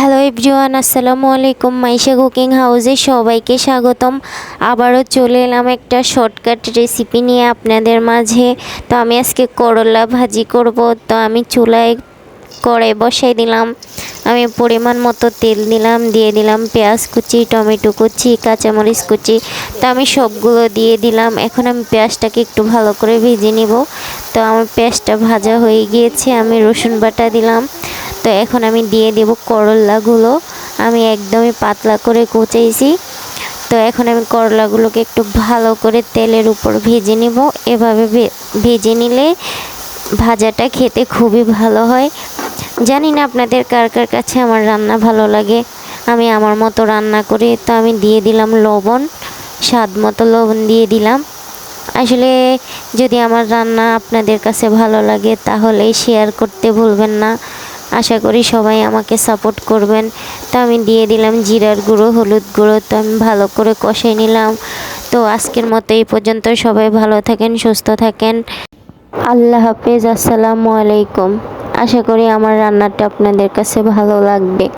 Hello everyone, আসসালামু আলাইকুম। Maisha cooking হাউসে সবাইকে স্বাগতম। আবারও চলে এলাম একটা শর্টকাট রেসিপি নিয়ে আপনাদের মাঝে। তো আমি আজকে করলা ভাজি করব। তো আমি চুলায় কড়াই বসাই দিলাম। আমি পরিমাণ মতো তেল দিলাম দিয়ে দিলাম পেঁয়াজ কুচি, টমেটো কুচি, কাঁচামরিচ কুচি। তো আমি সবগুলো দিয়ে দিলাম। এখন আমি পেঁয়াজটাকে একটু ভালো করে ভেজে নিব। তো আমার পেঁয়াজটা ভাজা হয়ে গিয়েছে। আমি রসুন বাটা দিলাম। তো এখন আমি দিয়ে দেব করলাগুলো। আমি একদমই পাতলা করে কুচাইছি তো এখন আমি করলাগুলোকে একটু ভালো করে তেলের উপর ভেজে নিব। এভাবে ভেজে নিলে ভাজাটা খেতে খুবই ভালো হয়। জানি না আপনাদের কার কার কাছে আমার রান্না ভালো লাগে। আমি আমার মতো রান্না করি তো আমি দিয়ে দিলাম লবণ, স্বাদ মতো লবণ দিয়ে দিলাম। আসলে যদি আমার রান্না আপনাদের কাছে ভালো লাগে তাহলে শেয়ার করতে ভুলবেন না। আশা করি সবাই আমাকে সাপোর্ট করবেন। তো আমি দিয়ে দিলাম জিরার গুঁড়ো, হলুদ গুঁড়ো, তো আমি ভালো করে কষাই নিলাম। তো আজকের মতো এই পর্যন্ত সবাই ভালো থাকেন, সুস্থ থাকেন। আল্লাহ হাফেজ, আসসালামু আলাইকুম। আশা করি আমার রান্নাটা আপনাদের কাছে ভালো লাগবে।